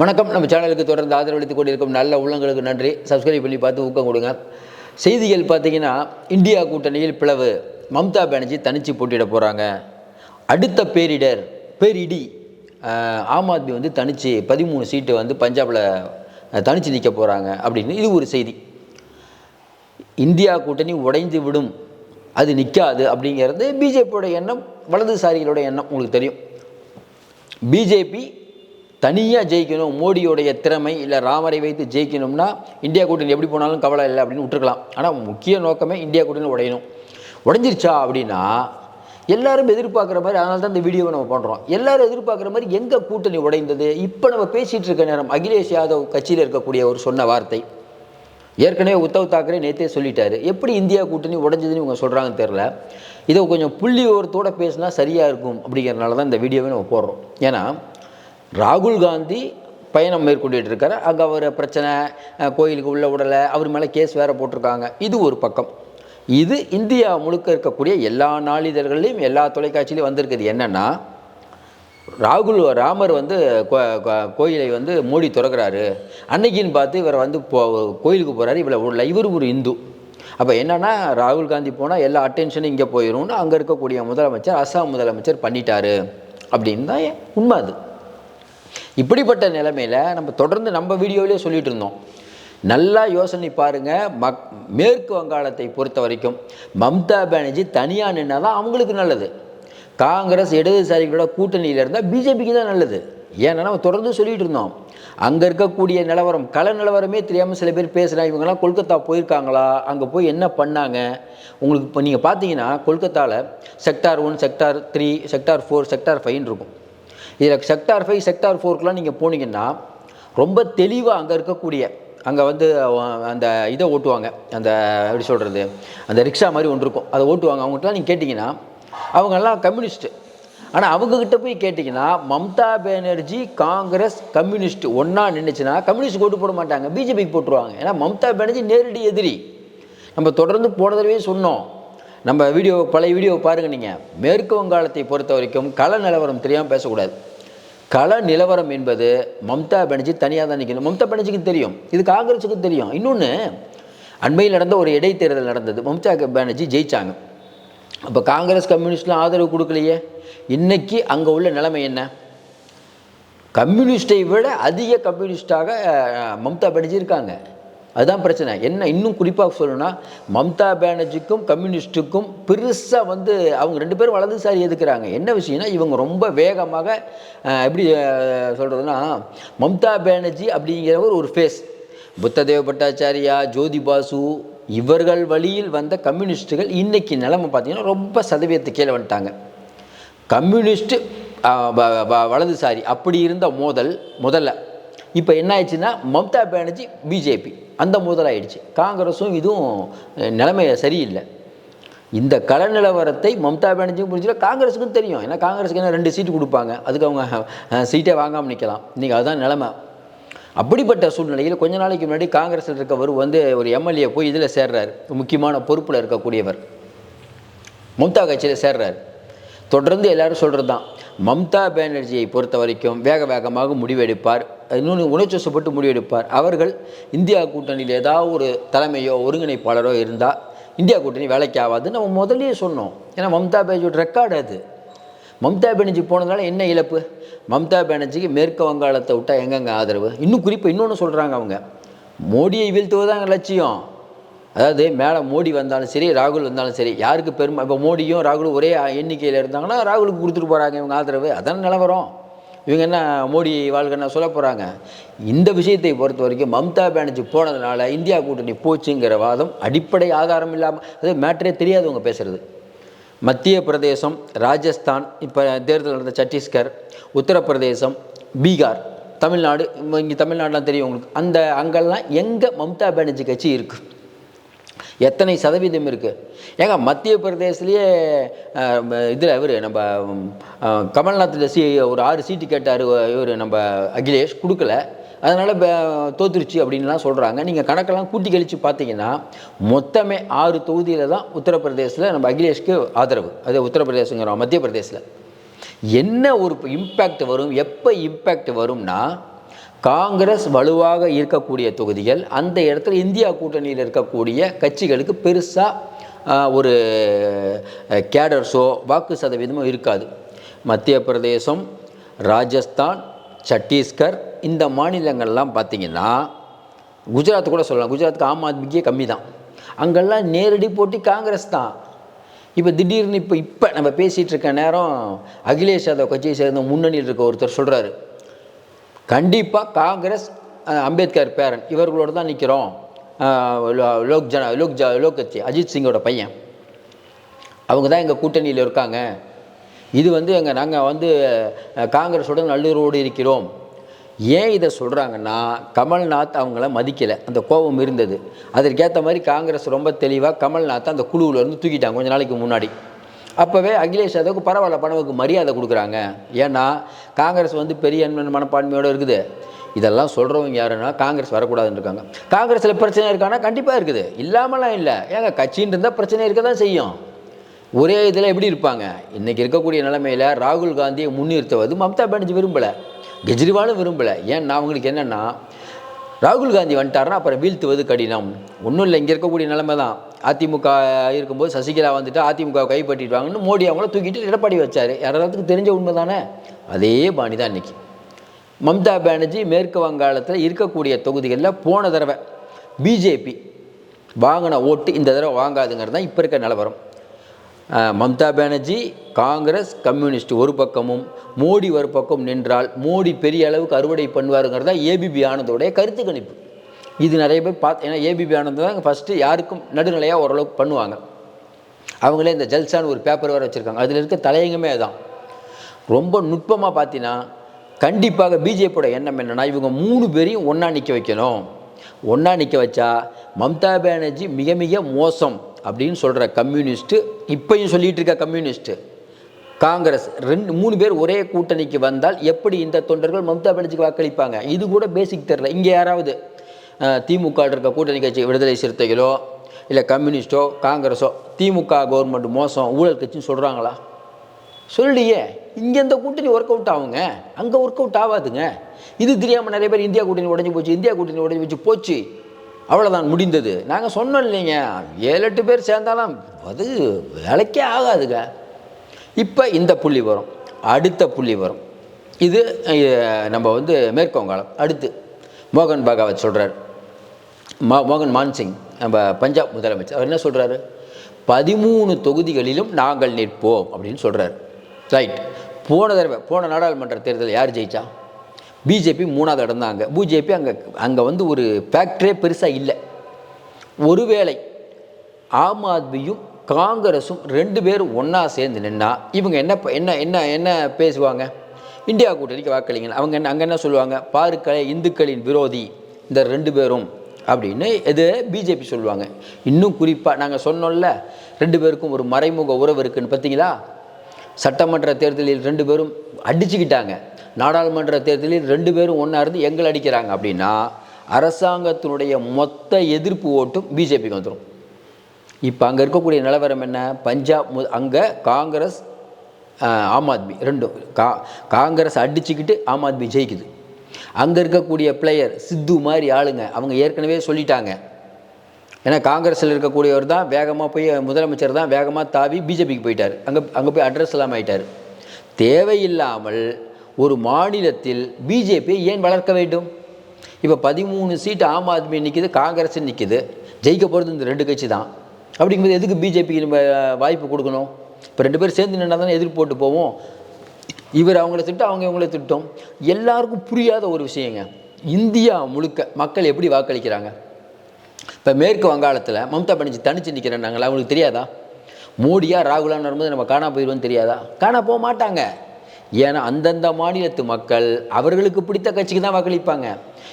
வணக்கம். நம்ம சேனலுக்கு தொடர்ந்து ஆதரவளித்துக் கொண்டிருக்கும் நல்ல உள்ளங்களுக்கு நன்றி. சப்ஸ்கிரைப் பண்ணி பார்த்து ஊக்கம் கொடுங்க. செய்திகள் பார்த்தீங்கன்னா இந்தியா கூட்டணியில் பிளவு. மம்தா பானர்ஜி தனிச்சு போட்டியிட போகிறாங்க அடுத்த பேரிடர் பேரிடி. ஆம் ஆத்மி வந்து தனிச்சு பதிமூணு சீட்டு வந்து பஞ்சாபில் தனிச்சு நிற்க போகிறாங்க அப்படின்னு இது ஒரு செய்தி. இந்தியா கூட்டணி உடைந்து விடும். அது நிற்காது அப்படிங்கிறது பிஜேபியோட எண்ணம் வலதுசாரிகளோட எண்ணம் உங்களுக்கு தெரியும். பிஜேபி தனியாக ஜெயிக்கணும் மோடியோடைய திறமை இல்லை ராமரை வைத்து ஜெயிக்கணும்னா இந்தியா கூட்டணி எப்படி போனாலும் கவலை இல்லை அப்படின்னு விட்டுருக்கலாம். ஆனால் முக்கிய நோக்கமே இந்தியா கூட்டணி உடையணும். உடைஞ்சிருச்சா அப்படின்னா எல்லாரும் எதிர்பார்க்குற மாதிரி அதனால தான் இந்த வீடியோவை நம்ம பண்ணுறோம் எல்லாரும் எதிர்பார்க்குற மாதிரி எங்கே கூட்டணி உடைந்தது? இப்போ நம்ம பேசிகிட்டு இருக்க நேரம் அகிலேஷ் யாதவ் கட்சியில் இருக்கக்கூடிய ஒரு சொன்ன வார்த்தை. ஏற்கனவே உத்தவ் தாக்கரே நேற்றே சொல்லிட்டாரு. எப்படி இந்தியா கூட்டணி உடஞ்சதுன்னு இவங்க சொல்கிறாங்கன்னு தெரில இதை கொஞ்சம் புள்ளி ஓரத்தோட பேசினா சரியாக இருக்கும் அப்படிங்கிறனால தான் இந்த வீடியோவை நம்ம போடுறோம். ஏன்னா ராகுல் காந்தி பயணம் மேற்கொண்டுட்டு இருக்கார் அங்கே அவர் பிரச்சனை கோயிலுக்கு உள்ள விடலை அவர் மேலே கேஸ் வேறு போட்டிருக்காங்க. இது ஒரு பக்கம். இது இந்தியா முழுக்க இருக்கக்கூடிய எல்லா நாளிதழ்கள்லையும் எல்லா தொலைக்காட்சியிலையும் வந்திருக்குது. என்னென்னா ராகுல் ராமர் வந்து கோ- கோயிலை வந்து மோடி திறக்கிறாரு. அன்னைக்குன்னு பார்த்து இவர் வந்து போ கோயிலுக்கு போகிறாரு இவளை உள்ள இவர் ஒரு இந்து. அப்போ என்னன்னா ராகுல் காந்தி போனால் எல்லா அட்டென்ஷனும் இங்கே போயிடும்னு அங்கே இருக்கக்கூடிய முதலமைச்சர் அசாம் முதலமைச்சர் பண்ணிட்டாரு. அப்படின்னு தான் உண்மை அது. இப்படிப்பட்ட நிலைமையில் நம்ம தொடர்ந்து நம்ம வீடியோவிலே சொல்லிட்டு இருந்தோம். நல்லா யோசனை பாருங்கள் மக் மேற்கு வங்காளத்தை பொறுத்த வரைக்கும் மம்தா பானர்ஜி தனியாக நின்னா தான் அவங்களுக்கு நல்லது. காங்கிரஸ் இடதுசாரிகளோட கூட்டணியில் இருந்தால் பிஜேபிக்கு தான் நல்லது. ஏன்னா நம்ம தொடர்ந்து சொல்லிட்டு இருந்தோம். அங்கே இருக்கக்கூடிய நிலவரம் கள நிலவரமே தெரியாமல் சில பேர் பேசுகிறாங்க இவங்கெல்லாம் கொல்கத்தா போயிருக்காங்களா அங்கே போய் என்ன பண்ணாங்க? உங்களுக்கு இப்போ நீங்கள் பார்த்தீங்கன்னா கொல்கத்தாவில் sector one sector three sector four sector ஃபைவ்னு இருக்கும். இதில் செக்டார் ஃபைவ் செக்டார் ஃபோர்க்கெலாம் நீங்கள் போனீங்கன்னா ரொம்ப தெளிவாக அங்கே இருக்கக்கூடிய அங்கே வந்து அந்த இதை ஓட்டுவாங்க. அந்த எப்படி சொல்கிறது அந்த ரிக்ஷா மாதிரி ஒன்று இருக்கும். அதை ஓட்டுவாங்க. அவங்ககிட்டலாம் நீங்கள் கேட்டிங்கன்னா அவங்கெல்லாம் கம்யூனிஸ்ட்டு ஆனால் அவங்கக்கிட்ட போய் கேட்டிங்கன்னா மம்தா பேனர்ஜி காங்கிரஸ் கம்யூனிஸ்ட் ஒன்றா நின்றுச்சுன்னா கம்யூனிஸ்ட் ஓட்டு போட மாட்டாங்க. பிஜேபிக்கு போட்டுருவாங்க. ஏன்னா மம்தா பேனர்ஜி நேரடி எதிரி. நம்ம தொடர்ந்து போன தடவையே சொன்னோம். நம்ம வீடியோ பழைய வீடியோ பாருங்கள் நீங்கள் மேற்கு வங்காளத்தை பொறுத்த வரைக்கும் கள நிலவரம் தெரியாமல் பேசக்கூடாது. கள நிலவரம் என்பது மம்தா பானர்ஜி தனியாக தான் நிற்கணும் மம்தா பானர்ஜிக்கு தெரியும். இது காங்கிரஸுக்கு தெரியும். இன்னொன்று அண்மையில் நடந்த ஒரு இடைத்தேர்தல் நடந்தது. மம்தா பானர்ஜி ஜெயித்தாங்க அப்போ காங்கிரஸ் கம்யூனிஸ்ட்லாம் ஆதரவு கொடுக்கலையே. இன்றைக்கி அங்கே உள்ள நிலைமை என்ன? கம்யூனிஸ்ட்டை விட அதிக கம்யூனிஸ்டாக மம்தா பானர்ஜி இருக்காங்க. அதுதான் பிரச்சனை. என்ன இன்னும் குறிப்பாக சொல்லணும்னா மம்தா பானர்ஜிக்கும் கம்யூனிஸ்ட்டுக்கும் பெருசாக வந்து அவங்க ரெண்டு பேரும் வலதுசாரி எதுக்குறாங்க? என்ன விஷயம்னா இவங்க ரொம்ப வேகமாக எப்படி சொல்கிறதுனா மம்தா பானர்ஜி அப்படிங்கிறவர் ஒரு ஃபேஸ் புத்ததேவ பட்டாச்சாரியா ஜோதி பாசு இவர்கள் வழியில் வந்த கம்யூனிஸ்ட்டுகள் இன்றைக்கி நிலமை பார்த்தீங்கன்னா ரொம்ப சதவீதத்தை கீழே வந்துட்டாங்க. கம்யூனிஸ்ட்டு வ- வலதுசாரி அப்படி இருந்த மோதல் முதல்ல. இப்போ என்ன ஆயிடுச்சுன்னா மம்தா பானர்ஜி பிஜேபி அந்த முதலாயிடுச்சு. காங்கிரஸும் இதுவும் நிலைமை சரியில்லை. இந்த கள நிலவரத்தை மம்தா பானர்ஜியும் புரிஞ்சுல காங்கிரஸுக்கும் தெரியும். ஏன்னா காங்கிரஸுக்கு என்ன ரெண்டு சீட்டு கொடுப்பாங்க. அதுக்கு அவங்க சீட்டே வாங்காமல் நிற்கலாம் இன்றைக்கி அதுதான் நிலமை. அப்படிப்பட்ட சூழ்நிலையில் கொஞ்ச நாளைக்கு முன்னாடி காங்கிரஸில் இருக்கவர் வந்து ஒரு எம்எல்ஏ போய் இதில் சேர்றாரு. முக்கியமான பொறுப்பில் இருக்கக்கூடியவர். மம்தா கட்சியில் சேர்றாரு. தொடர்ந்து எல்லாரும் சொல்கிறது தான் மம்தா பானர்ஜியை பொறுத்த வரைக்கும் வேக வேகமாக முடிவெடுப்பார். இன்னொன்று உணர்ச்சிவசப்பட்டு முடிவெடுப்பார். அவர்கள் இந்தியா கூட்டணியில் ஏதாவது ஒரு தலைமையோ ஒருங்கிணைப்பாளரோ இருந்தால் இந்தியா கூட்டணி வேலைக்கு ஆகாதுன்னு நம்ம முதலே சொன்னோம். ஏன்னா மம்தா பானர்ஜியோட ரெக்கார்டு அது. மம்தா பானர்ஜி போனதுனால என்ன இழப்பு? மம்தா பானர்ஜிக்கு மேற்கு வங்காளத்தை விட்டால் எங்கெங்க ஆதரவு? இன்னும் குறிப்பாக இன்னொன்று சொல்கிறாங்க அவங்க. மோடியை வீழ்த்துவதாங்க லட்சியம். அதாவது மேலே மோடி வந்தாலும் சரி ராகுல் வந்தாலும் சரி யாருக்கு பெருமை இப்போ மோடியும் ராகுலும் ஒரே எண்ணிக்கையில் இருந்தாங்கன்னா ராகுலுக்கு கொடுத்துட்டு போகிறாங்க இவங்க ஆதரவு. அதான் நிலவரம் இவங்க என்ன மோடி வாழ்கன்னா சொல்ல போகிறாங்க இந்த விஷயத்தை பொறுத்த வரைக்கும் மம்தா பானர்ஜி போனதுனால இந்தியா கூட்டணி போச்சுங்கிற வாதம் அடிப்படை ஆதாரம் இல்லாமல் அது மேட்டரே தெரியாதவங்க பேசுகிறது மத்திய பிரதேசம் ராஜஸ்தான் இப்போ தேர்தல் நடந்த சத்தீஸ்கர் உத்தரப்பிரதேசம் பீகார் தமிழ்நாடு இங்கே தமிழ்நாடுலாம் தெரியும் உங்களுக்கு. அந்த அங்கெல்லாம் எங்கே மம்தா பானர்ஜி கட்சி இருக்குது எத்தனை சதவீதம் இருக்குது ஏங்க மத்திய பிரதேசத்துலேயே இதில் இவர் நம்ம கமல்நாத்தில் சி ஒரு ஆறு சீட்டு கேட்டார் இவர் நம்ம அகிலேஷ் கொடுக்கல. அதனால் தோத்துருச்சு அப்படின்லாம் சொல்கிறாங்க நீங்கள் கணக்கெல்லாம் கூட்டி கழித்து பார்த்தீங்கன்னா மொத்தமே ஆறு தொகுதியில் தான் உத்தரப்பிரதேசில் நம்ம அகிலேஷ்க்கு ஆதரவு. அது உத்தரப்பிரதேசங்கிறோம் மத்திய பிரதேசில் என்ன ஒரு இம்பேக்ட் வரும் எப்போ இம்பேக்ட் வரும்னா காங்கிரஸ் வலுவாக இருக்கக்கூடிய தொகுதிகள் அந்த இடத்துல இந்தியா கூட்டணியில் இருக்கக்கூடிய கட்சிகளுக்கு பெருசாக ஒரு கேடர்ஸோ வாக்கு சதவீதமோ இருக்காது. மத்திய பிரதேசம் ராஜஸ்தான் சத்தீஸ்கர் இந்த மாநிலங்கள்லாம் பார்த்திங்கன்னா குஜராத் கூட சொல்லலாம். குஜராத்துக்கு ஆம் ஆத்மிக்கே கம்மி தான் அங்கெல்லாம் நேரடி போட்டி காங்கிரஸ் தான். இப்போ திடீர்னு இப்போ இப்போ நம்ம பேசிகிட்டு இருக்க நேரம் அகிலேஷ் யாதவ் கட்சியை சேர்ந்த முன்னணியில் இருக்க ஒருத்தர் சொல்கிறாரு கண்டிப்பாக காங்கிரஸ் அம்பேத்கர் பேரன். இவர்களோடு தான் நிற்கிறோம் லோக் ஜன லோக் ஜ லோக் கட்சி. அஜித் சிங்கோட பையன். அவங்க தான் எங்கள் கூட்டணியில் இருக்காங்க. இது வந்து எங்கள் நாங்கள் வந்து காங்கிரஸோட நல்லுறவோடு இருக்கிறோம். ஏன் இதை சொல்கிறாங்கன்னா கமல்நாத் அவங்கள மதிக்கலை. அந்த கோபம் இருந்தது. அதற்கேற்ற மாதிரி காங்கிரஸ் ரொம்ப தெளிவாக கமல்நாத்தை அந்த குழுவில் இருந்து தூக்கிட்டாங்க கொஞ்சம் நாளைக்கு முன்னாடி. அப்போவே அகிலேஷ் யாதவுக்கு பரவாயில்ல பணவுக்கு மரியாதை கொடுக்குறாங்க. ஏன்னா காங்கிரஸ் வந்து பெரிய மனப்பான்மையோடு இருக்குது. இதெல்லாம் சொல்கிறவங்க யாருன்னா காங்கிரஸ் வரக்கூடாதுன்னு இருக்காங்க. காங்கிரஸில் பிரச்சனை இருக்கான்னா கண்டிப்பாக இருக்குது. இல்லாமலாம் இல்லை. ஏங்க கட்சின்னு இருந்தால் பிரச்சனை இருக்க தான் செய்யும். ஒரே இதில் எப்படி இருப்பாங்க? இன்றைக்கி இருக்கக்கூடிய நிலைமையில் ராகுல் காந்தியை முன்னிறுத்துவது மம்தா பானர்ஜி விரும்பலை. கெஜ்ரிவாலும் விரும்பலை. ஏன்னா அவங்களுக்கு என்னென்னா ராகுல் காந்தி வந்துட்டார்னா அப்புறம் வீழ்த்துவது கடினம். ஒன்றும் இல்லை இங்கே இருக்கக்கூடிய நிலைமை தான் அதிமுக இருக்கும்போது சசிகலா வந்துட்டு அதிமுக கைப்பற்றிடுவாங்கன்னு மோடி அவங்கள தூக்கிட்டு எடப்பாடி வச்சார். யாராவதுக்கு தெரிஞ்ச உண்மை தானே அதே பாணி தான் இன்றைக்கி மம்தா பானர்ஜி மேற்கு வங்காளத்தில் இருக்கக்கூடிய தொகுதிகளில் போன தடவை பிஜேபி வாங்கின ஓட்டு இந்த தடவை வாங்காதுங்கிறது தான் இப்போ இருக்க நிலவரம். மம்தா பானர்ஜி காங்கிரஸ் கம்யூனிஸ்ட் ஒரு பக்கமும் மோடி ஒரு பக்கம் நின்றால் மோடி பெரிய அளவுக்கு அறுவடை பண்ணுவாருங்கிறது தான் ஏபிபி ஆனந்தோடைய கருத்து கணிப்பு. இது நிறைய பேர் பார்த்து ஏன்னா ஏபிபி ஆனந்த் தான் ஃபஸ்ட்டு யாருக்கும் நடுநிலையாக ஓரளவுக்கு பண்ணுவாங்க. அவங்களே இந்த ஜல்சான்னு ஒரு பேப்பர் வேறு வச்சுருக்காங்க. அதில் இருக்க தலையங்கமே அதுதான் ரொம்ப நுட்பமாக பார்த்தீங்கன்னா கண்டிப்பாக பிஜேபியோட எண்ணம் என்னென்னா இவங்க மூணு பேரையும் ஒன்றா நிற்க வைக்கணும். ஒன்றா நிற்க வச்சா மம்தா பானர்ஜி மிக மிக மோசம். அப்படின்னு சொல்கிற கம்யூனிஸ்ட்டு இப்பையும் சொல்லிகிட்டு இருக்க கம்யூனிஸ்ட்டு காங்கிரஸ் ரெண்டு மூணு பேர் ஒரே கூட்டணிக்கு வந்தால் எப்படி இந்த தொண்டர்கள் மம்தா பானர்ஜிக்கு வாக்களிப்பாங்க? இது கூட பேசிக் தெரில இங்கே யாராவது திமுக இருக்க கூட்டணி கட்சி விடுதலை சிறுத்தைகளோ இல்லை கம்யூனிஸ்டோ காங்கிரஸோ திமுக கவர்மெண்ட் மோசம் ஊழல் கட்சின்னு சொல்கிறாங்களா சொல்லியே இங்கே இந்த கூட்டணி ஒர்க் அவுட் ஆகுங்க. அங்கே ஒர்க் அவுட் ஆகாதுங்க. இது தெரியாமல் நிறைய பேர் இந்தியா கூட்டணி உடஞ்சி போச்சு இந்தியா கூட்டணி உடஞ்சி போச்சு போச்சு. அவ்வளோதான் முடிந்தது. நாங்கள் சொன்னோம் இல்லைங்க. ஏழு எட்டு பேர் சேர்ந்தாலும் அது வேலைக்கே ஆகாதுங்க. இப்போ இந்த புள்ளி வரும். அடுத்த புள்ளி வரும். இது நம்ம வந்து மேற்கோங்காலம். அடுத்து மோகன் பகவத் சொல்கிறார் மா மோகன் மான்சிங் நம்ம பஞ்சாப் முதலமைச்சர். அவர் என்ன சொல்கிறாரு பதிமூணு தொகுதிகளிலும் நாங்கள் நிற்போம் அப்படின்னு சொல்கிறார் ரைட். போன தடவை போன நாடாளுமன்ற தேர்தல் யார் ஜெயிச்சா? பிஜேபி மூணாவது இடம் தான் அங்கே. பிஜேபி அங்கே அங்கே வந்து ஒரு ஃபேக்ட்ரியே பெருசாக இல்லை. ஒருவேளை ஆம் ஆத்மியும் காங்கிரஸும் ரெண்டு பேரும் ஒன்றா சேர்ந்து நின்னா இவங்க என்ன ப- என்ன என்ன என்ன பேசுவாங்க? இந்தியா கூட்டணிக்கு வாக்களிங்க. அவங்க என்ன அங்கே என்ன சொல்லுவாங்க? பாருக்களே இந்துக்களின் விரோதி இந்த ரெண்டு பேரும் அப்படின்னு இது பிஜேபி சொல்லுவாங்க. இன்னும் குறிப்பாக நாங்கள் சொன்னோம்ல ரெண்டு பேருக்கும் ஒரு மறைமுக உறவு இருக்குதுன்னு பார்த்தீங்களா? சட்டமன்ற தேர்தலில் ரெண்டு பேரும் அடிச்சுக்கிட்டாங்க. நாடாளுமன்ற தேர்தலில் ரெண்டு பேரும் ஒன்றா இருந்து எங்களை அடிக்கிறாங்க அப்படின்னா அரசாங்கத்தினுடைய மொத்த எதிர்ப்பு ஓட்டும் பிஜேபிக்கு வந்துடும் இப்போ அங்கே இருக்கக்கூடிய நிலவரம் என்ன? பஞ்சாப் மு அங்கே காங்கிரஸ் ஆம் ஆத்மி ரெண்டும் கா காங்கிரஸ் அடிச்சுக்கிட்டு ஆம் ஆத்மி ஜெயிக்குது. அங்கே இருக்கக்கூடிய பிளேயர் சித்து மாதிரி ஆளுங்க அவங்க ஏற்கனவே சொல்லிட்டாங்க. ஏன்னா காங்கிரஸில் இருக்கக்கூடியவர் தான் வேகமாக போய் முதலமைச்சர் தான் வேகமாக தாவி பிஜேபிக்கு போயிட்டார். அங்கே அங்கே போய் அட்ரஸ் இல்லாமல் ஆயிட்டார். தேவையில்லாமல் ஒரு மாநிலத்தில் பிஜேபியை ஏன் வளர்க்க வேண்டும்? இப்போ பதிமூணு சீட்டு ஆம் ஆத்மி நிற்கிது காங்கிரஸ் நிற்கிது ஜெயிக்க போகிறது இந்த ரெண்டு கட்சி தான். அப்படிங்கும்போது எதுக்கு பிஜேபிக்கு நம்ம வாய்ப்பு கொடுக்கணும்? இப்போ ரெண்டு பேரும் சேர்ந்து நின்னா தானே எதிர்ப்பு போட்டு போவோம். இவர் அவங்கள திட்டம் அவங்க இவங்கள திட்டம். எல்லாருக்கும் புரியாத ஒரு விஷயங்க. இந்தியா முழுக்க மக்கள் எப்படி வாக்களிக்கிறாங்க? இப்போ மேற்கு வங்காளத்தில் மம்தா பானர்ஜி தனிச்சு நிற்கிறேன்னாங்களா அவங்களுக்கு தெரியாதா? மோடியா ராகுலான்னு வரும்போது நம்ம காணா போயிடுவோம்னு தெரியாதா? காணா போக மாட்டாங்க. ஏன்னா அந்தந்த மாநிலத்து மக்கள் அவர்களுக்கு பிடித்த கட்சிக்கு தான் வாக்களிப்பாங்க.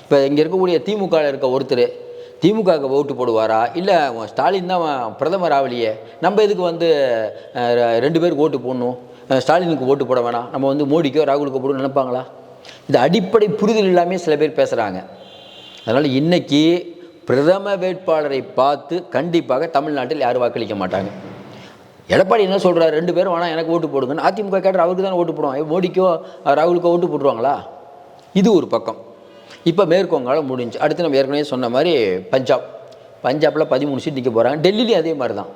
இப்போ இங்கே இருக்கக்கூடிய திமுகவில் இருக்க ஒருத்தர் திமுகவுக்கு ஓட்டு போடுவாரா? இல்லை ஸ்டாலின் தான் பிரதமர் ஆகலையே நம்ம இதுக்கு வந்து ரெண்டு பேருக்கு ஓட்டு போடணும்? ஸ்டாலினுக்கு ஓட்டு போட வேணாம். நம்ம வந்து மோடிக்கோ ராகுலுக்கோ போடணும்னு நினைப்பாங்களா? இது அடிப்படை புரிதல் இல்லாமல் சில பேர் பேசுகிறாங்க அதனால் இன்னைக்கு பிரதம வேட்பாளரை பார்த்து கண்டிப்பாக தமிழ்நாட்டில் யாரும் வாக்களிக்க மாட்டாங்க. எடப்பாடி என்ன சொல்கிறார் ரெண்டு பேரும் வேணால் எனக்கு ஓட்டு போடுங்கன்னு. அதிமுக கேட்டால் அவருக்கு தான் ஓட்டு போடுவாங்க மோடிக்கோ ராகுலுக்கோ ஓட்டு போட்டுருவாங்களா? இது ஒரு பக்கம். இப்போ மேற்கு முடிஞ்சு அடுத்து நம்ம ஏற்கனவே சொன்ன மாதிரி பஞ்சாப். பஞ்சாபில் பதிமூணு சீட் நிற்க போகிறாங்க டெல்லியிலையும் அதே மாதிரி தான்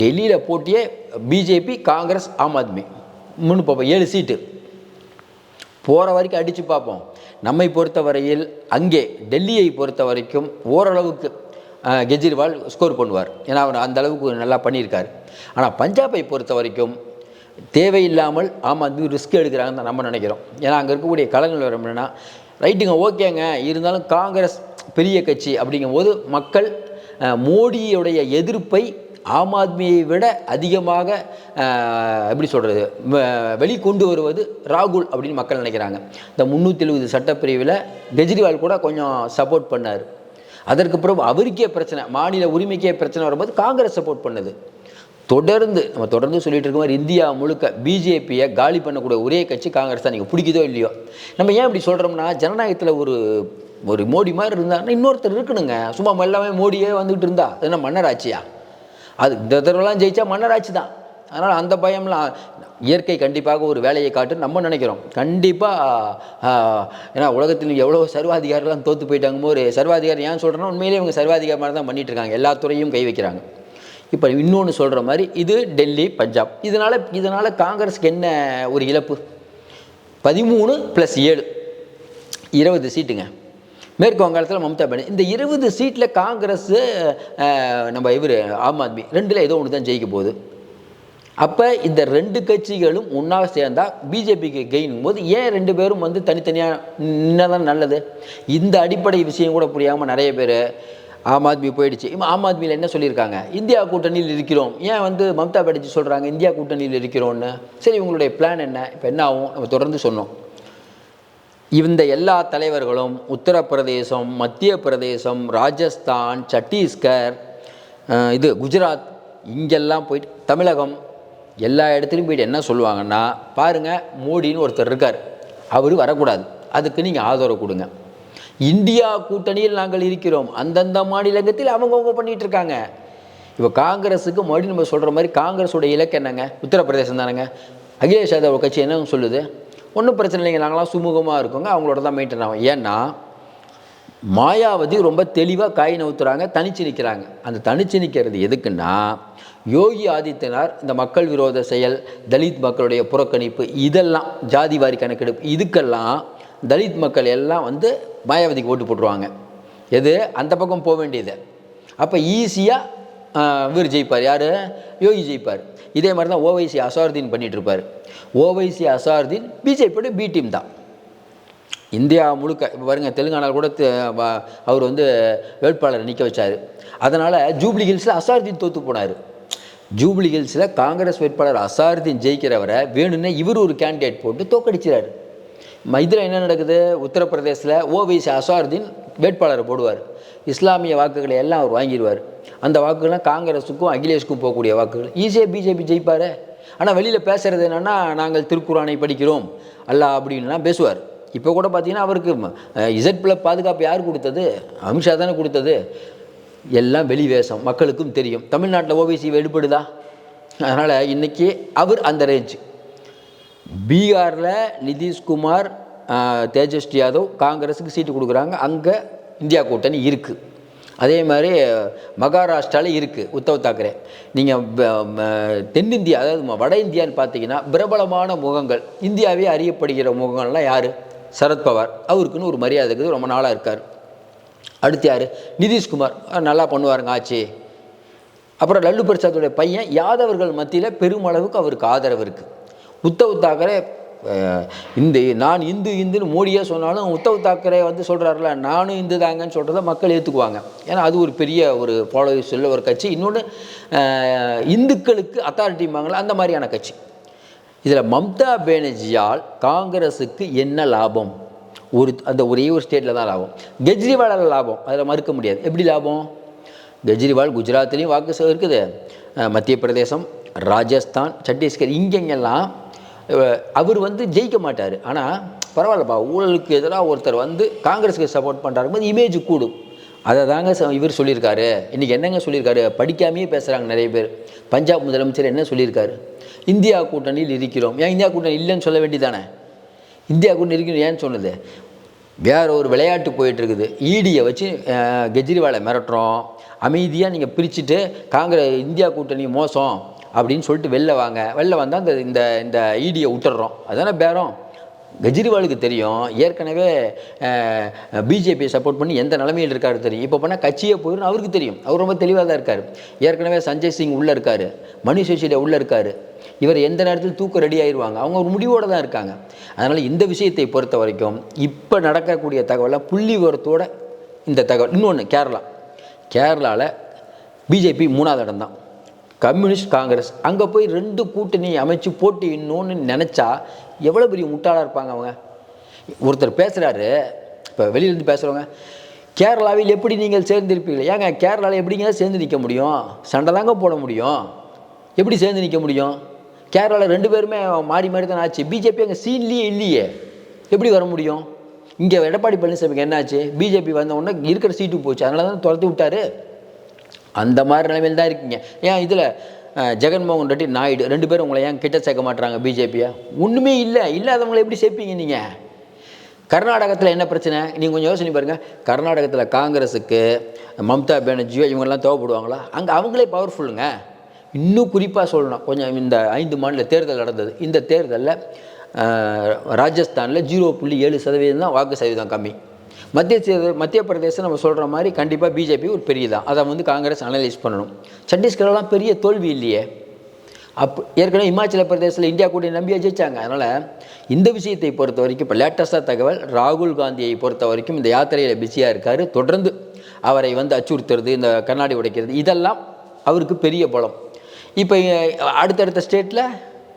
டெல்லியில் போட்டியே பிஜேபி காங்கிரஸ் ஆம் ஆத்மி. மூணு பார்ப்போம் ஏழு சீட்டு. போகிற வரைக்கும் அடித்து பார்ப்போம். நம்மை பொறுத்த வரையில் அங்கே டெல்லியை பொறுத்த வரைக்கும் ஓரளவுக்கு கெஜ்ரிவால் ஸ்கோர் பண்ணுவார். ஏன்னா அவர் அந்த அளவுக்கு நல்லா பண்ணியிருக்கார். ஆனால் பஞ்சாபை பொறுத்த வரைக்கும் தேவையில்லாமல் ஆம் ஆத்மி ரிஸ்க் எடுக்கிறாங்கன்னு தான் நம்ம நினைக்கிறோம். ஏன்னா அங்கே இருக்கக்கூடிய கலங்கள் என்னென்னா ரைட்டுங்க ஓகேங்க. இருந்தாலும் காங்கிரஸ் பெரிய கட்சி அப்படிங்கும்போது மக்கள் மோடியுடைய எதிர்ப்பை ஆம் ஆத்மியை விட அதிகமாக எப்படி சொல்கிறது வெளிக்கொண்டு வருவது ராகுல் அப்படின்னு மக்கள் நினைக்கிறாங்க. இந்த முந்நூற்றி எழுபது சட்டப்பிரிவில் கெஜ்ரிவால் கூட கொஞ்சம் சப்போர்ட் பண்ணார். அதற்கு பிறகு அவருக்கே பிரச்சனை மாநில உரிமைக்கே பிரச்சனை வரும்போது காங்கிரஸ் சப்போர்ட் பண்ணுது. தொடர்ந்து நம்ம தொடர்ந்து சொல்லிட்டு இருக்க மாதிரி இந்தியா முழுக்க பிஜேபியை காலி பண்ணக்கூடிய ஒரே கட்சி காங்கிரஸ் தான். நீங்கள் பிடிக்குதோ இல்லையோ? நம்ம ஏன் இப்படி சொல்கிறோம்னா ஜனநாயகத்தில் ஒரு ஒரு மோடி மாதிரி இருந்தாருன்னா இன்னொருத்தர் இருக்கணுங்க. சும்மா எல்லாமே மோடியே வந்துகிட்டு இருந்தா. அது என்ன மன்னராட்சியா? அது இந்த தடவைலாம் ஜெயிச்சா மன்னராட்சி தான். அதனால் அந்த பயம்லாம் இயற்கை கண்டிப்பாக ஒரு வேலையை காட்டு நம்ம நினைக்கிறோம். கண்டிப்பாக ஏன்னா உலகத்தில் எவ்வளோ சர்வாதிகாரிலாம் தோற்று போயிட்டாங்க ஒரு சர்வாதிகாரி ஏன் சொல்கிறேன்னா உண்மையிலேயே இவங்க சர்வாதிகாரி மாதிரி தான் பண்ணிட்டுருக்காங்க எல்லா துறையும் கை வைக்கிறாங்க. இப்போ இன்னொன்று சொல்கிற மாதிரி இது டெல்லி பஞ்சாப். இதனால் இதனால் காங்கிரஸுக்கு என்ன ஒரு இழப்பு? பதிமூணு ப்ளஸ் ஏழு. இருபது சீட்டுங்க. மேற்கு வங்காளத்தில் மம்தா பானர்ஜி. இந்த இருபது சீட்டில் காங்கிரஸ் நம்ம இவர் ஆம் ஆத்மி ரெண்டில் ஏதோ ஒன்று தான் ஜெயிக்க போகுது. அப்போ இந்த ரெண்டு கட்சிகளும் ஒன்றாக சேர்ந்தால் பிஜேபிக்கு கெயினும் போது ஏன் ரெண்டு பேரும் வந்து தனித்தனியாக நின்னதான் நல்லது? இந்த அடிப்படை விஷயம் கூட புரியாமல் நிறைய பேர் ஆம் ஆத்மி போயிடுச்சு. இப்போ ஆம் ஆத்மியில் என்ன சொல்லியிருக்காங்க? இந்தியா கூட்டணியில் இருக்கிறோம். ஏன் வந்து மம்தா பானர்ஜி சொல்கிறாங்க இந்தியா கூட்டணியில் இருக்கிறோன்னு சரி உங்களுடைய பிளான் என்ன? இப்போ என்ன ஆகும்? நம்ம தொடர்ந்து சொன்னோம். இந்த எல்லா தலைவர்களும் உத்தரப்பிரதேசம் மத்திய பிரதேசம் ராஜஸ்தான் சத்தீஸ்கர் இது குஜராத் இங்கெல்லாம் போயிட்டு தமிழகம் எல்லா இடத்துலையும் போயிட்டு என்ன சொல்லுவாங்கன்னா பாருங்கள் மோடின்னு ஒருத்தர் இருக்கார். அவர் வரக்கூடாது. அதுக்கு நீங்கள் ஆதரவு கொடுங்க. இந்தியா கூட்டணியில் நாங்கள் இருக்கிறோம். அந்தந்த மாநிலத்தில் அவங்கவுங்க பண்ணிகிட்டு இருக்காங்க. இப்போ காங்கிரஸுக்கு மறுபடியும் நம்ம சொல்கிற மாதிரி காங்கிரஸோட இலக்கு என்னங்க? உத்தரப்பிரதேசம் தானேங்க. அகிலேஷ் யாதவ் கட்சி என்ன சொல்லுது. ஒன்றும் பிரச்சனை இல்லைங்க. நாங்களாம் சுமூகமாக இருக்கோங்க. அவங்களோட தான் மெயின்டைன் ஆகும். ஏன்னா மாயாவதி ரொம்ப தெளிவாக காய் நவுத்துறாங்க தனிச்சு நிற்கிறாங்க அந்த தனிச்சு நிற்கிறது எதுக்குன்னா யோகி ஆதித்யநாத் இந்த மக்கள் விரோத செயல் தலித் மக்களுடைய புறக்கணிப்பு இதெல்லாம் ஜாதிவாரி கணக்கெடுப்பு இதுக்கெல்லாம் தலித் மக்கள் எல்லாம் வந்து மாயாவதிக்கு ஓட்டு போட்டுருவாங்க. எது? அந்த பக்கம் போக வேண்டியது. அப்போ ஈஸியாக இவர் ஜெயிப்பார். யார்? யோகி ஜெயிப்பார். இதே மாதிரி தான் ஓவைசி அசாருதீன் பண்ணிகிட்ருப்பார் ஓவைசி அசாருதீன் பிஜேபியோட பி டீம் தான். இந்தியா முழுக்க இப்போ பாருங்க தெலுங்கானாவில் கூட அவர் வந்து வேட்பாளரை நிற்க வச்சார். அதனால் ஜூப்ளி ஹில்ஸில் அசாருதீன் தோற்று போனார். ஜூப்ளி ஹில்ஸில் காங்கிரஸ் வேட்பாளர் அசாருதீன் ஜெயிக்கிறவரை வேணும்னே இவர் ஒரு கேண்டிடேட் போட்டு தோக்கடிச்சிறாரு. இதில் என்ன நடக்குது? உத்தரப்பிரதேசில் ஓவைசி அசாருதீன் வேட்பாளரை போடுவார். இஸ்லாமிய வாக்குகளை எல்லாம் அவர் வாங்கிடுவார். அந்த வாக்குகள்லாம் காங்கிரஸுக்கும் அகிலேஷுக்கும் போகக்கூடிய வாக்குகள். ஈஸியாக பிஜேபி ஜெயிப்பார். ஆனால் வெளியில் பேசுகிறது என்னென்னா நாங்கள் திருக்குறானை படிக்கிறோம். அல்ல அப்படின்லாம் பேசுவார். இப்போ கூட பார்த்தீங்கன்னா அவருக்கு இசட் பிள பாதுகாப்பு யார் கொடுத்தது? அமித்ஷா தானே கொடுத்தது. எல்லாம் வெளி வேஷம் மக்களுக்கும் தெரியும். தமிழ்நாட்டில் ஓபிசி எடுபடுதா அதனால் இன்றைக்கி அவர் அந்த ரேஞ்ச் பீகாரில் நிதிஷ்குமார் தேஜஸ்வி யாதவ் காங்கிரஸுக்கு சீட்டு கொடுக்குறாங்க. அங்கே இந்தியா கூட்டணி இருக்குது அதே மாதிரி மகாராஷ்டிராவில் இருக்குது உத்தவ் தாக்கரே. நீங்கள் தென்னிந்தியா அதாவது வட இந்தியான்னு பார்த்தீங்கன்னா பிரபலமான முகங்கள். இந்தியாவே அறியப்படுகிற முகங்கள்லாம் யார்? சரத்பவார் அவருக்குன்னு ஒரு மரியாதை இருக்குது ரொம்ப நாளாக இருக்கார். அடுத்து யார்? நிதிஷ்குமார். நல்லா பண்ணுவாருங்க ஆச்சு அப்புறம் லல்லு பிரசாத்துடைய பையன் யாதவர்கள் மத்தியில் பெருமளவுக்கு அவருக்கு ஆதரவு இருக்குது உத்தவ் தாக்கரே இந்த நான் இந்து இந்துன்னு மோடியே சொன்னாலும் உத்தவ் தாக்கரே வந்து சொல்கிறாருல நானும் இந்து தாங்கன்னு சொல்கிறத மக்கள் ஏற்றுக்குவாங்க ஏன்னா அது ஒரு பெரிய ஒரு ஃபாலோவர்ஸ் உள்ள ஒரு கட்சி. இன்னொன்று இந்துக்களுக்கு அத்தாரிட்டிம்பாங்களா அந்த மாதிரியான கட்சி. இதில் மம்தா பேனர்ஜியால் காங்கிரஸுக்கு என்ன லாபம்? ஒரு அந்த ஒரே ஒரு ஸ்டேட்டில் தான் லாபம். கெஜ்ரிவாலால் லாபம். அதில் மறுக்க முடியாது. எப்படி லாபம்? கெஜ்ரிவால் குஜராத்லேயும் வாக்கு இருக்குது. மத்திய பிரதேசம் ராஜஸ்தான் சத்தீஸ்கர் இங்கெங்கெல்லாம் அவர் வந்து ஜெயிக்க மாட்டார். ஆனால் பரவாயில்லப்பா ஊழலுக்கு எதிராக ஒருத்தர் வந்து காங்கிரஸுக்கு சப்போர்ட் பண்ணுறாரும்போது இமேஜ் கூடும். அதை தாங்க ச- இவர் சொல்லியிருக்காரு. இன்றைக்கி என்னங்க சொல்லியிருக்காரு? படிக்காமையே பேசுகிறாங்க நிறைய பேர். பஞ்சாப் முதலமைச்சர் என்ன சொல்லியிருக்காரு? இந்தியா கூட்டணியில் இருக்கிறோம். ஏன் இந்தியா கூட்டணி இல்லைன்னு சொல்ல வேண்டியதானே இந்தியா கூட்டணி இருக்கிறோம் ஏன்னு சொன்னது வேற ஒரு விளையாட்டு போயிட்டுருக்குது. ஈடியை வச்சு கெஜ்ரிவாலை மிரட்டுறோம். அமைதியாக நீங்கள் பிரிச்சுட்டு காங்கிரஸ் இந்தியா கூட்டணி மோசம் அப்படின்னு சொல்லிட்டு வெளில வாங்க. வெளில வந்தால் இந்த இந்த இந்த ஈடியை விட்டுறோம் அதானே பேரம்? கெஜ்ரிவாலுக்கு தெரியும். ஏற்கனவே பிஜேபியை சப்போர்ட் பண்ணி எந்த நிலைமையில் இருக்காரு தெரியும். இப்போ பண்ணால் கட்சியே போயிடும் அவருக்கு தெரியும். அவர் ரொம்ப தெளிவாக தான் இருக்கார். ஏற்கனவே சஞ்சய் சிங் உள்ளே இருக்கார். மணிஷ் சிசோடியா உள்ளே இருக்கார். இவர் எந்த நேரத்தில் தூக்க ரெடி ஆயிடுவாங்க அவங்க ஒரு முடிவோடு தான் இருக்காங்க. அதனால் இந்த விஷயத்தை பொறுத்த வரைக்கும் இப்போ நடக்கக்கூடிய தகவலை புள்ளி விவரத்தோட இந்த தகவல் இன்னொன்று கேரளா. கேரளாவில் பிஜேபி மூணாவது இடம் தான். கம்யூனிஸ்ட் காங்கிரஸ் அங்கே போய் ரெண்டு கூட்டணி அமைச்சு போட்டி இன்னொன்று நினச்சா எவ்வளோ பெரிய முட்டாளாக இருப்பாங்க அவங்க? ஒருத்தர் பேசுகிறாரு இப்போ வெளியிலேருந்து பேசுகிறவங்க கேரளாவில் எப்படி நீங்கள் சேர்ந்திருப்பீர்கள்? ஏங்க கேரளாவில் எப்படிங்க சேர்ந்து நிற்க முடியும்? சண்டை தாங்க போட முடியும். எப்படி சேர்ந்து நிற்க முடியும்? கேரளாவில் ரெண்டு பேருமே மாறி மாறி தான் ஆச்சு. பிஜேபி அங்கே சீன்லேயே இல்லையே எப்படி வர முடியும்? இங்கே எடப்பாடி பழனிசாமிக்கு என்னாச்சு? பிஜேபி வந்த உடனே இருக்கிற சீட்டு போச்சு. அதனால தான் துரத்தி விட்டாரு. அந்த மாதிரி நிலைமையில் தான் இருக்கீங்க. ஏன் இதில் ஜெகன்மோகன் ரெட்டி நாயுடு ரெண்டு பேரும் உங்களை ஏன் கிட்ட சேர்க்க மாட்டாங்க பிஜேபியை ஒன்றுமே இல்லை. இல்லாதவங்களை எப்படி சேர்ப்பீங்க நீங்கள் கர்நாடகத்தில் என்ன பிரச்சனை? நீங்கள் கொஞ்சம் யோசனை பாருங்கள் கர்நாடகத்தில் காங்கிரஸுக்கு மம்தா பானர்ஜியோ இவங்கெல்லாம் தேவைப்படுவாங்களா? அங்கே அவங்களே பவர்ஃபுல்லுங்க இன்னும் குறிப்பாக சொல்லணும். கொஞ்சம் இந்த ஐந்து மாநில தேர்தல் நடந்தது. இந்த தேர்தலில் ராஜஸ்தானில் ஜீரோ புள்ளி ஏழு சதவீதம் தான் வாக்கு சதவீதம் கம்மி. மத்திய மத்திய பிரதேசம் நம்ம சொல்கிற மாதிரி கண்டிப்பாக பிஜேபி ஒரு பெரியதான். அதை வந்து காங்கிரஸ் அனலைஸ் பண்ணணும். சத்தீஸ்கர்லாம் பெரிய தோல்வி இல்லையே. அப் ஏற்கனவே இமாச்சல பிரதேசத்தில் இந்தியா கூட நம்பியா ஜெயிச்சாங்க. அதனால் இந்த விஷயத்தை பொறுத்த வரைக்கும் இப்போ லேட்டஸ்ட்டாக தகவல் ராகுல் காந்தியை பொறுத்த வரைக்கும் இந்த யாத்திரையில் பிஸியாக இருக்கார். தொடர்ந்து அவரை வந்து அச்சுறுத்துறது இந்த கண்ணாடி உடைக்கிறது இதெல்லாம் அவருக்கு பெரிய பலம். இப்போ அடுத்தடுத்த ஸ்டேட்டில்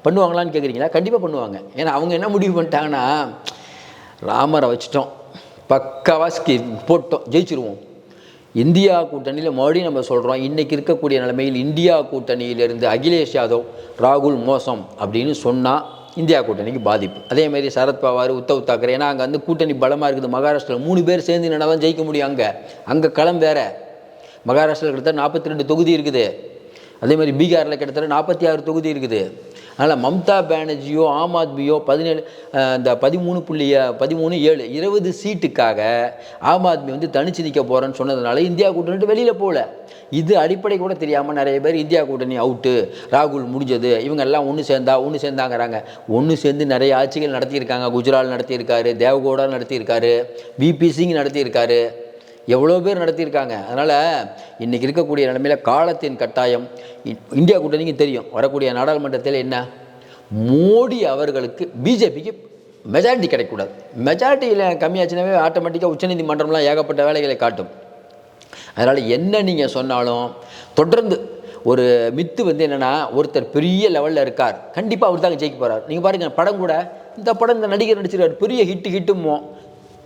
பண்ணுவாங்களான்னு கேட்குறீங்களா கண்டிப்பாக பண்ணுவாங்க. ஏன்னா அவங்க என்ன முடிவு பண்ணிட்டாங்கன்னா ராமரை வச்சுட்டோம். பக்காவாக ஸ்கி போட்டோம் ஜெயிச்சிருவோம். இந்தியா கூட்டணியில் மறுபடியும் நம்ம சொல்கிறோம் இன்றைக்கி இருக்கக்கூடிய நிலைமையில் இந்தியா கூட்டணியிலிருந்து அகிலேஷ் யாதவ் ராகுல் மோசம் அப்படின்னு சொன்னால் இந்தியா கூட்டணிக்கு பாதிப்பு. அதேமாதிரி சரத்பவார் உத்தவ் தாக்கரே ஏன்னா அங்கே வந்து கூட்டணி பலமாக இருக்குது. மகாராஷ்டிராவில் மூணு பேர் சேர்ந்து நின்னா தான் ஜெயிக்க முடியும் அங்கே. அங்கே களம் வேற. மகாராஷ்டிராவில் கிட்டத்தட்ட நாற்பத்தி ரெண்டு தொகுதி இருக்குது. அதேமாதிரி பீகாரில் கிட்டத்தட்ட நாற்பத்தி ஆறு தொகுதி இருக்குது. அதனால் மம்தா பானர்ஜியோ ஆம் ஆத்மியோ பதினேழு இந்த பதிமூணு புள்ளி பதிமூணு ஏழு இருபது சீட்டுக்காக ஆம் ஆத்மி வந்து தனிச்சு நிற்க போகிறேன்னு சொன்னதுனால இந்தியா கூட்டணி வெளியில் போகல. இது அடிப்படை கூட தெரியாமல் நிறைய பேர் இந்தியா கூட்டணி அவுட்டு ராகுல் முடிஞ்சது இவங்க எல்லாம் ஒன்று சேர்ந்தா ஒன்று சேர்ந்தாங்கிறாங்க. ஒன்று சேர்ந்து நிறைய ஆட்சிகள் நடத்தியிருக்காங்க குஜரால் நடத்தியிருக்காரு தேவகோடா நடத்தியிருக்காரு விபி சிங் நடத்தியிருக்காரு. எவ்வளோ பேர் நடத்தியிருக்காங்க. அதனால் இன்றைக்கி இருக்கக்கூடிய நிலைமையில் காலத்தின் கட்டாயம். இ- இந்தியா கூட்டணிக்கு தெரியும். வரக்கூடிய நாடாளுமன்றத்தில் என்ன? மோடி அவர்களுக்கு பிஜேபிக்கு மெஜாரிட்டி கிடைக்கக்கூடாது. மெஜாரிட்டியில் கம்மியாச்சுனாவே ஆட்டோமேட்டிக்காக உச்சநீதிமன்றம்லாம் ஏகப்பட்ட வேலைகளை காட்டும். அதனால் என்ன நீங்கள் சொன்னாலும் தொடர்ந்து ஒரு மித்து வந்து என்னென்னா ஒருத்தர் பெரிய லெவலில் இருக்கார். கண்டிப்பாக அவர் தாங்க ஜெயிக்க போகிறார் நீங்கள் பாருங்கள் படம் கூட இந்த படம் இந்த நடிகர் நடிச்சிருக்கார். பெரிய ஹிட்டு ஹிட்டுமோ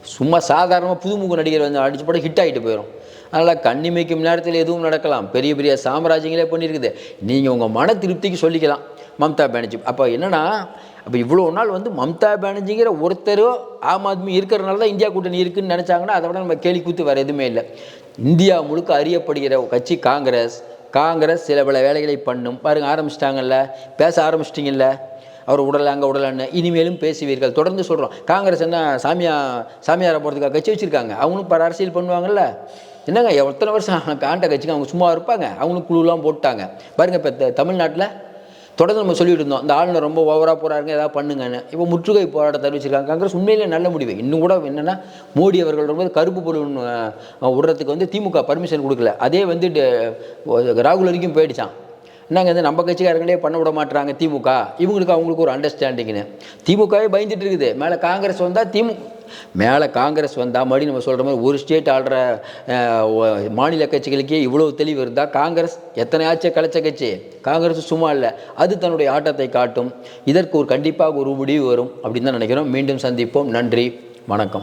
சும்மா சாதாரணமாக புதுமுக நடிகர் வந்து அடிச்சு படம் ஹிட் ஆகிட்டு போயிடும் அதனால் கண்ணிமைக்கும் நேரத்தில் எதுவும் நடக்கலாம். பெரிய பெரிய சாம்ராஜ்யங்களே பண்ணியிருக்குது. நீங்கள் உங்கள் மன திருப்திக்கு சொல்லிக்கலாம். மம்தா பானர்ஜி. அப்போ என்னன்னா அப்போ இவ்வளோ நாள் வந்து மம்தா பானர்ஜிங்கிற ஒருத்தரோ ஆம் ஆத்மி இருக்கிறனால தான் இந்தியா கூட்டணி இருக்குன்னு நினச்சாங்கன்னா அதை விட நம்ம கேலி கூத்து வேறு எதுவுமே இல்லை. இந்தியா முழுக்க அறியப்படுகிற கட்சி காங்கிரஸ். காங்கிரஸ் சில பல வேலைகளை பண்ணும். பாருங்க ஆரம்பிச்சிட்டாங்கல்ல. பேச ஆரம்பிச்சிட்டிங்கல்ல. அவர் உடலை அங்கே உடலான்னு இனிமேலும் பேசுவீர்கள். தொடர்ந்து சொல்கிறோம் காங்கிரஸ் என்ன சாமியா சாமியாரை போகிறதுக்காக கட்சி வச்சுருக்காங்க. அவங்களும் பல அரசியல் பண்ணுவாங்கள்ல என்னங்க எத்தனை வருஷம் ஆண்ட கட்சிக்கு அவங்க சும்மா இருப்பாங்க? அவங்களும் குழுலாம் போட்டாங்க. பாருங்கள் இப்போ தமிழ்நாட்டில் தொடர்ந்து நம்ம சொல்லிட்டு இருந்தோம். இந்த ஆளுநர் ரொம்ப ஓவராக போகிறாருங்க ஏதாவது பண்ணுங்கன்னு. இப்போ முற்றுகை போராட்டத்தை அறிவிச்சிருக்காங்க. காங்கிரஸ் உண்மையிலே நல்ல முடிவு. இன்னும் கூட என்னென்னா மோடி அவர்கள் ரொம்ப கருப்பு பொருள் விடுறதுக்கு வந்து திமுக பர்மிஷன் கொடுக்கல. அதே வந்து ராகுல் வரைக்கும் போயிடுச்சான் நாங்கள் வந்து நம்ம கட்சிக்காரங்களே பண்ண விட மாட்றாங்க திமுக. இவங்களுக்கு அவங்களுக்கு ஒரு அண்டர்ஸ்டாண்டிங்னு திமுகவே பயந்துட்டு இருக்குது. மேலே காங்கிரஸ் வந்தால் திமு மேலே காங்கிரஸ் வந்தால் மறுபடியும் நம்ம சொல்கிற மாதிரி ஒரு ஸ்டேட் ஆள்ற மாநில கட்சிகளுக்கே இவ்வளோ தெளிவு இருந்தால் காங்கிரஸ் எத்தனை ஆட்சியை கலைச்ச கட்சி? காங்கிரஸ் சும்மா இல்லை. அது தன்னுடைய ஆட்டத்தை காட்டும். இதற்கு ஒரு கண்டிப்பாக ஒரு முடிவு வரும். அப்படின்னு தான் நினைக்கிறோம். மீண்டும் சந்திப்போம். நன்றி. வணக்கம்.